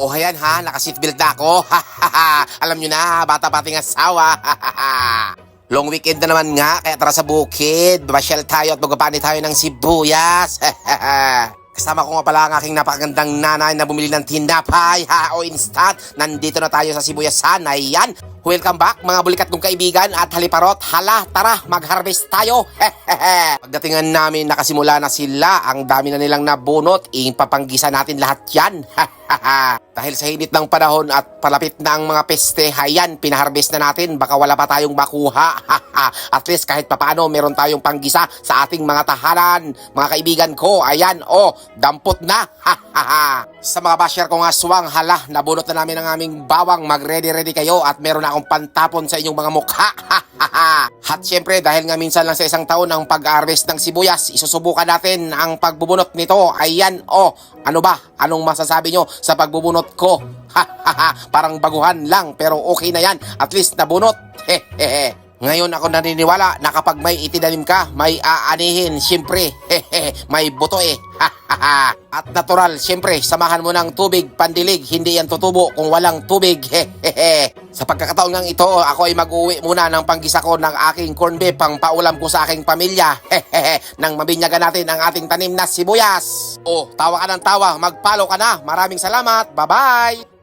O ayan ha, naka-seatbelt na ako. Alam nyo na, bata pating asawa. Long weekend na naman nga, kaya tara sa bukid. Babasyal tayo at magpapani tayo ng sibuyas. Kasama ko nga pala ang aking napakagandang nanay na bumili ng tinapay ha o instant. Nandito na tayo sa Sibuyasan. Ayan. Welcome back mga bulikat kong kaibigan at haliparot. Hala, tara, mag-harvest tayo. Pagdatingan namin nakasimula na sila. Ang dami na nilang nabunot. Ipapanggisa natin lahat yan. Dahil sa hinit ng panahon at palapit na ang mga peste, ayan, pinaharvest na natin. Baka wala pa tayong makuha. at least kahit papaano, meron tayong panggisa sa ating mga tahanan. Mga kaibigan ko, ayan, oh, dampot na. sa mga basher kong aswang, hala, nabunot na namin ang aming bawang. Mag-ready-ready kayo at meron na akong pantapon sa inyong mga mukha. At syempre, dahil nga minsan lang sa isang taon ang pag-harvest ng sibuyas, isusubukan natin ang pagbubunot nito. Ayan, oh, ano ba? Anong masasabi nyo sa pagbubunot ko? Parang baguhan lang, pero okay na yan. At least nabunot. Hehehe. Ngayon ako naniniwala na kapag may itinanim ka, may aanihin, siyempre. Hehe, may buto eh. At natural, siyempre, samahan mo ng tubig, pandilig. Hindi yan tutubo kung walang tubig. Hehehe. Sa pagkakataon ngang ito, ako ay mag-uwi muna ng panggisa ko ng aking corn beef pang paulam ko sa aking pamilya. Hehehe. Nang mabinyagan natin ang ating tanim na sibuyas. Oh, tawa ka ng tawa, mag-follow ka na. Maraming salamat. Bye-bye!